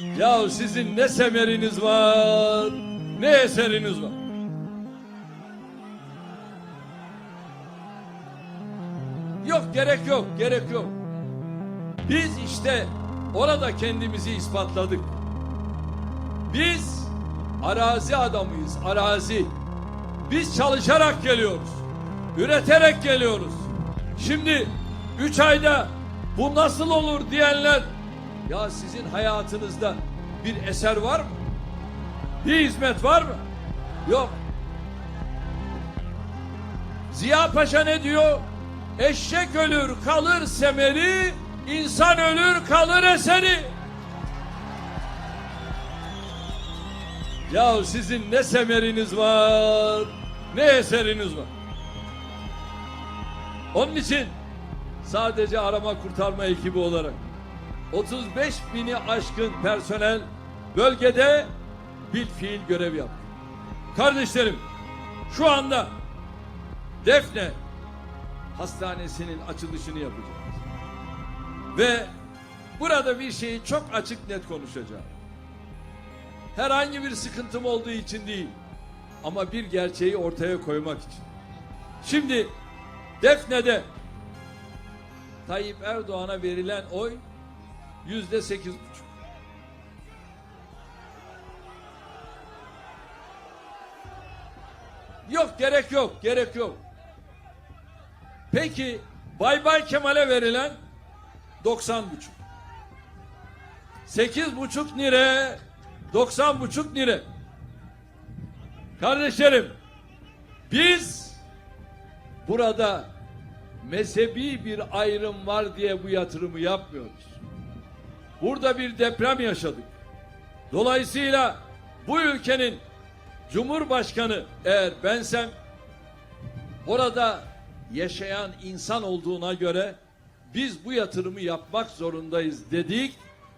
Ya sizin ne semeriniz var, ne eseriniz var. Yok gerek yok, gerek yok. Biz işte orada kendimizi ispatladık. Biz arazi adamıyız, arazi. Biz çalışarak geliyoruz. Üreterek geliyoruz. Şimdi üç ayda bu nasıl olur diyenler ya sizin hayatınızda bir eser var mı? Bir hizmet var mı? Yok. Ziya Paşa ne diyor? Eşek ölür kalır semeri, insan ölür kalır eseri. Ya sizin ne semeriniz var, ne eseriniz var. Onun için sadece arama kurtarma ekibi olarak 35 bini aşkın personel bölgede bil fiil görev yaptı. Kardeşlerim şu anda Defne Hastanesi'nin açılışını yapacağız. Ve burada bir şeyi çok açık net konuşacağım. Herhangi bir sıkıntım olduğu için değil ama bir gerçeği ortaya koymak için. Şimdi Defne'de Tayyip Erdoğan'a verilen oy yüzde sekiz buçuk. Yok gerek yok, gerek yok. Peki Bay Bay Kemal'e verilen 90 buçuk. Sekiz buçuk lira, 90 buçuk lira. Kardeşlerim, biz burada mezhebi bir ayrım var diye bu yatırımı yapmıyoruz. Burada bir deprem yaşadık. Dolayısıyla bu ülkenin Cumhurbaşkanı eğer bensem orada yaşayan insan olduğuna göre biz bu yatırımı yapmak zorundayız dedik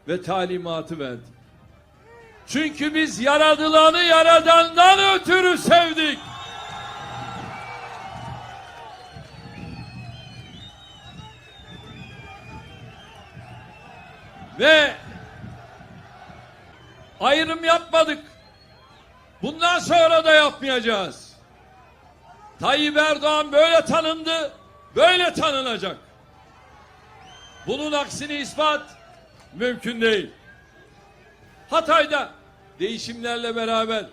ve talimatı verdik. Çünkü biz yaradılanı yaradandan ötürü sevdik. Ve ayrım yapmadık. Bundan sonra da yapmayacağız. Tayyip Erdoğan böyle tanındı, böyle tanınacak. Bunun aksini ispat mümkün değil. Hatay'da değişimlerle beraber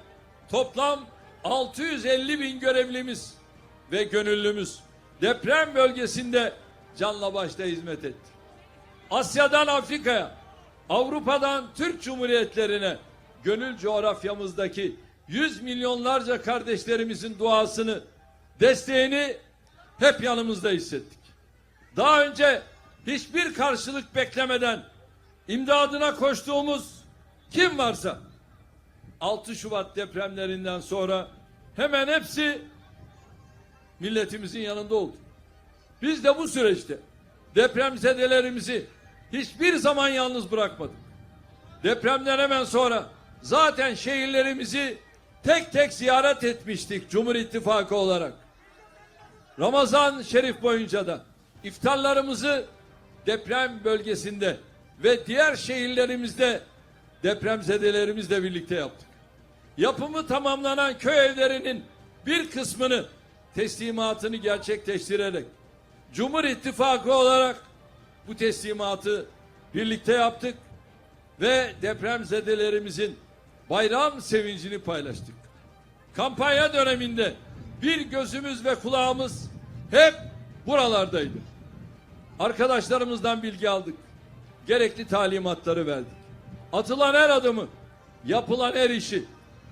toplam 650 bin görevlimiz ve gönüllümüz deprem bölgesinde canla başla hizmet etti. Asya'dan Afrika'ya, Avrupa'dan Türk Cumhuriyetlerine gönül coğrafyamızdaki yüz milyonlarca kardeşlerimizin duasını, desteğini hep yanımızda hissettik. Daha önce hiçbir karşılık beklemeden imdadına koştuğumuz kim varsa 6 Şubat depremlerinden sonra hemen hepsi milletimizin yanında oldu. Biz de bu süreçte depremzedelerimizi hiçbir zaman yalnız bırakmadık. Depremden hemen sonra zaten şehirlerimizi tek tek ziyaret etmiştik Cumhur İttifakı olarak. Ramazan Şerif boyunca da iftarlarımızı deprem bölgesinde ve diğer şehirlerimizde depremzedelerimizle birlikte yaptık. Yapımı tamamlanan köy evlerinin bir kısmını teslimatını gerçekleştirerek Cumhur İttifakı olarak bu teslimatı birlikte yaptık ve depremzedelerimizin bayram sevincini paylaştık. Kampanya döneminde bir gözümüz ve kulağımız hep buralardaydı. Arkadaşlarımızdan bilgi aldık. Gerekli talimatları verdik. Atılan her adımı, yapılan her işi,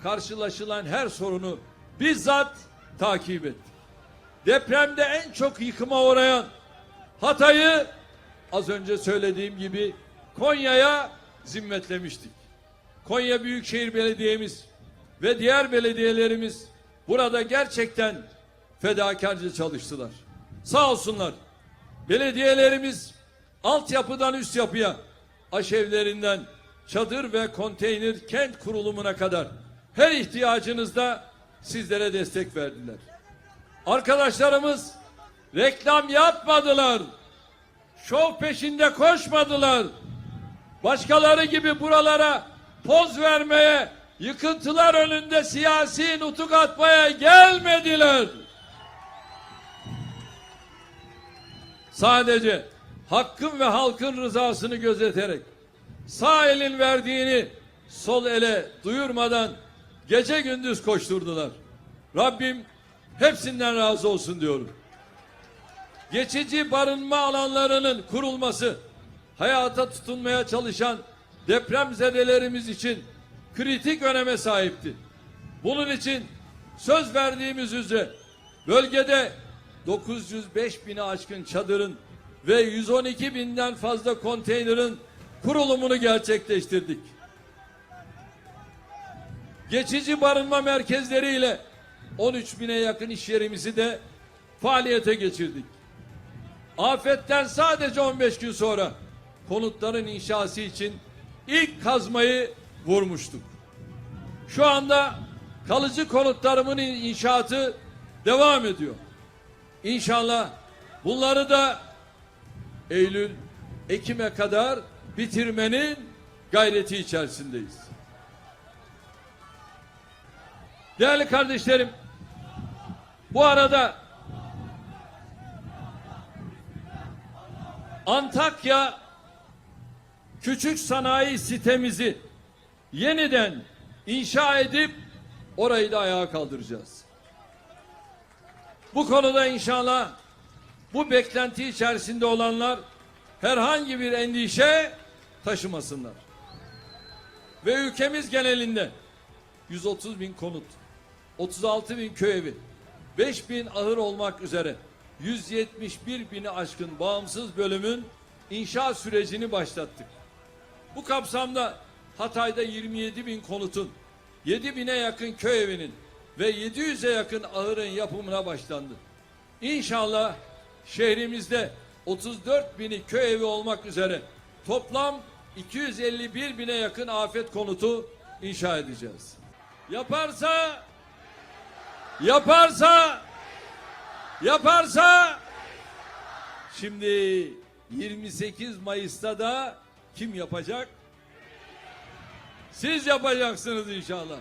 karşılaşılan her sorunu bizzat takip ettik. Depremde en çok yıkıma uğrayan Hatay'ı az önce söylediğim gibi Konya'ya zimmetlemiştik. Konya Büyükşehir Belediye'miz ve diğer belediyelerimiz burada gerçekten fedakarca çalıştılar. Sağ olsunlar. Belediyelerimiz altyapıdan üst yapıya, aşevlerinden çadır ve konteyner kent kurulumuna kadar her ihtiyacınızda sizlere destek verdiler. Arkadaşlarımız reklam yapmadılar. Şov peşinde koşmadılar. başkaları gibi buralara poz vermeye, yıkıntılar önünde siyasi nutuk atmaya gelmediler. Sadece hakkın ve halkın rızasını gözeterek sağ elin verdiğini sol ele duyurmadan gece gündüz koşturdular. Rabbim hepsinden razı olsun diyorum. Geçici barınma alanlarının kurulması hayata tutunmaya çalışan depremzedelerimiz için kritik öneme sahipti. Bunun için söz verdiğimiz üzere bölgede 905 bini aşkın çadırın ve 112 binden fazla konteynerin kurulumunu gerçekleştirdik. Geçici barınma merkezleriyle 13 bine yakın iş yerimizi de faaliyete geçirdik. Afetten sadece 15 gün sonra konutların inşası için ilk kazmayı vurmuştuk. Şu anda kalıcı konutlarımın inşaatı devam ediyor. İnşallah bunları da Eylül, Ekim'e kadar bitirmenin gayreti içerisindeyiz. Değerli kardeşlerim, bu arada Antakya küçük sanayi sitemizi yeniden inşa edip orayı da ayağa kaldıracağız. Bu konuda inşallah bu beklenti içerisinde olanlar herhangi bir endişe taşımasınlar. Ve ülkemiz genelinde 130 bin konut, 36 bin köy evi, 5 bin ahır olmak üzere 171 bini aşkın bağımsız bölümün inşa sürecini başlattık. Bu kapsamda Hatay'da 27 bin konutun, 7 bine yakın köy evinin ve 700'e yakın ahırın yapımına başlandı. İnşallah şehrimizde 34 bini köy evi olmak üzere toplam 251 bine yakın afet konutu inşa edeceğiz. Yaparsa yaparsa yaparsa şimdi 28 Mayıs'ta da kim yapacak? Siz yapacaksınız inşallah.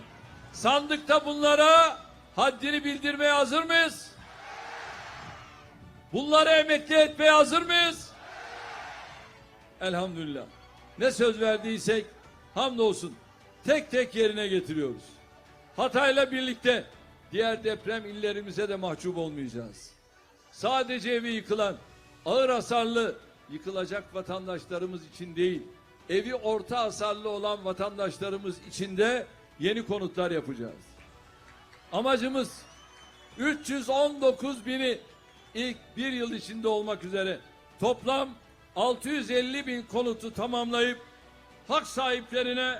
Sandıkta bunlara haddini bildirmeye hazır mıyız? Bunları emekli etmeye hazır mıyız? Elhamdülillah. Ne söz verdiysek hamdolsun tek tek yerine getiriyoruz. Hatay'la birlikte diğer deprem illerimize de mahcup olmayacağız. Sadece evi yıkılan, ağır hasarlı yıkılacak vatandaşlarımız için değil, evi orta hasarlı olan vatandaşlarımız için de yeni konutlar yapacağız. Amacımız 319 bini ilk bir yıl içinde olmak üzere toplam 650 bin konutu tamamlayıp hak sahiplerine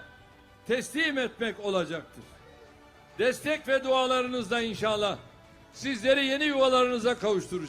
teslim etmek olacaktır. Destek ve dualarınızla inşallah sizleri yeni yuvalarınıza kavuşturacağız.